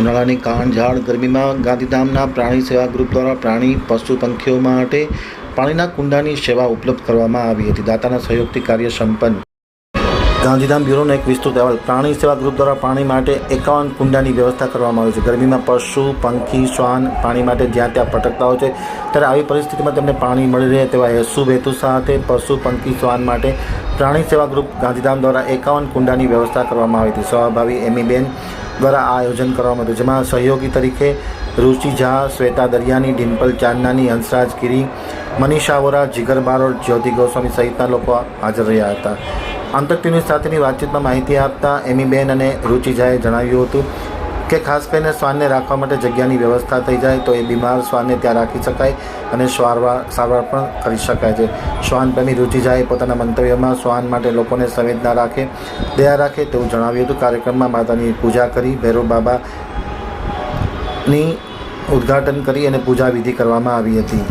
ઉનાળાની કાળઝાળ ગરમીમાં ગાંધીધામના પ્રાણી સેવા ગ્રુપ દ્વારા પ્રાણી, પશુ પંખીઓ માટે પાણીના કુંડાની સેવા ઉપલબ્ધ કરવામાં આવી હતી. દાતાના સહયોગથી કાર્ય સંપન્ન. ગાંધીધામ બ્યુરોનો એક વિસ્તૃત અહેવાલ. પ્રાણી સેવા ગ્રુપ દ્વારા પાણી માટે એકાવન કુંડાની વ્યવસ્થા કરવામાં આવી છે. ગરમીમાં પશુ, પંખી, શ્વાન પાણી માટે જ્યાં ત્યાં પટકતા હોય છે. ત્યારે આવી પરિસ્થિતિમાં તેમને પાણી મળી રહે તેવા શુભ હેતુ સાથે પશુ, પંખી, શ્વાન માટે પ્રાણી સેવા ગ્રુપ ગાંધીધામ દ્વારા એકાવન કુંડાની વ્યવસ્થા કરવામાં આવી હતી. સ્વભાવી એમીબેન દ્વારા આ આયોજન કરવામાં આવ્યું જેમાં સહયોગી તરીકે રુચિ ઝા, શ્વેતા દરિયાની, ડિમ્પલ ચાંદનાની, હંસરાજ ગીરી, મનીષા વોરા, જીગર બારોટ, જ્યોતિ ગોસ્વામી સહિતના લોકો હાજર રહ્યા હતા. ટીવી સાથેની વાતચીતમાં માહિતી આપતા એમીબેન અને રુચિ ઝાએ જણાવ્યું હતું કે ખાસ કરીને શ્વાનને રાખવા માટે જગ્યાની વ્યવસ્થા થઈ જાય તો એ બીમાર શ્વાનને ત્યાં રાખી શકાય અને સારવાર સારવાર પણ કરી શકાય છે. શ્વાન પ્રેમી રુચિજાએ પોતાના મંતવ્યમાં શ્વાન માટે લોકોને સંવેદના રાખે, દયા રાખે તેવું જણાવ્યું હતું. કાર્યક્રમમાં માતાની પૂજા કરી, ભૈરવ બાબાની ઉદ્ઘાટન કરી અને પૂજા વિધિ કરવામાં આવી હતી.